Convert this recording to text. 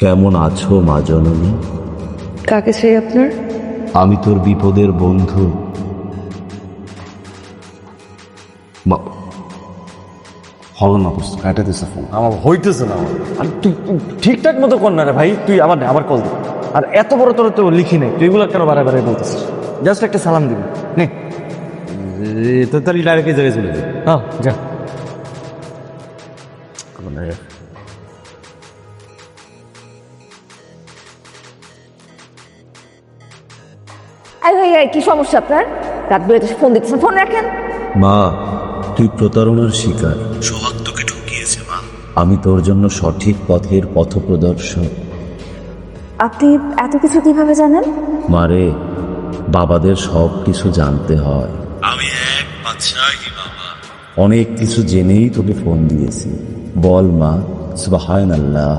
কেমন আছো মা জননী? কাকে চাই আপনার? আমি তোর বিপদের বন্ধু। মা হল না বুঝতে কাটা দিছে ফোন আমার হইতেছে না। আমার আর তুই তুই ঠিকঠাক মতো কর না রে ভাই তুই আবার নে, আবার কল দে। আর এত বড় তোর তো লিখি নাই তুই এগুলো কেন বারে বারে বলতেছিস? জাস্ট একটা সালাম দিবি। নে। তো তাহলে ডাইরেক্ট জায়গায় চলে যাবে হ্যাঁ যা। আই ভাই আই, কি সমস্যা আপনার? রাত বেরোতে ফোন দিচ্ছেন ফোন রাখেন। মা তুই প্রতারণার শিকার। সোহাগ তোকে ঠকিয়েছে মা। আমি তোর জন্য সঠিক পথের পথপ্রদর্শক। আপনি এত কিছু কীভাবে জানেন? মারে বাবাদের সব কিছু জানতে হয়। আমি এক বাদশাহী বাবা? অনেক কিছু জেনেই তোকে ফোন দিয়েছি। বল মা সুবাহান আল্লাহ